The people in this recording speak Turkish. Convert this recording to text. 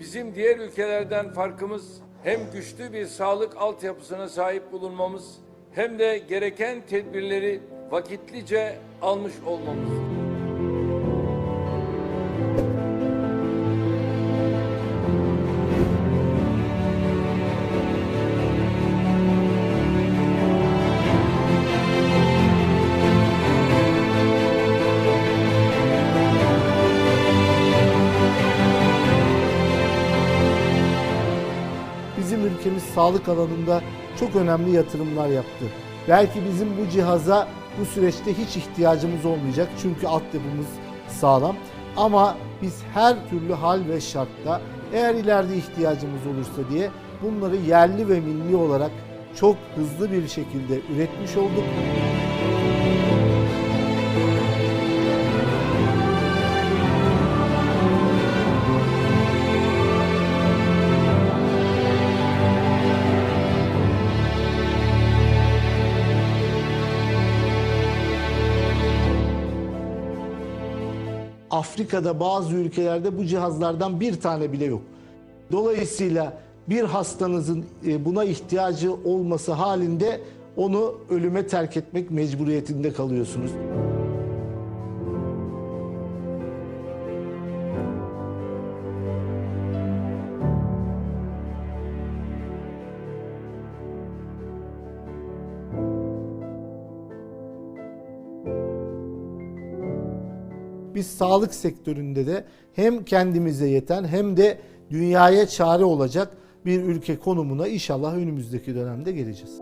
Bizim diğer ülkelerden farkımız hem güçlü bir sağlık altyapısına sahip bulunmamız hem de gereken tedbirleri vakitlice almış olmamız. Ülkemiz sağlık alanında çok önemli yatırımlar yaptı. Belki bizim bu cihaza bu süreçte hiç ihtiyacımız olmayacak çünkü altyapımız sağlam. Ama biz her türlü hal ve şartta eğer ileride ihtiyacımız olursa diye bunları yerli ve milli olarak çok hızlı bir şekilde üretmiş olduk. Afrika'da bazı ülkelerde bu cihazlardan bir tane bile yok. Dolayısıyla bir hastanızın e, buna ihtiyacı olması halinde onu ölüme terk etmek mecburiyetinde kalıyorsunuz biz sağlık sektöründe de hem kendimize yeten hem de dünyaya çare olacak bir ülke konumuna inşallah önümüzdeki dönemde geleceğiz.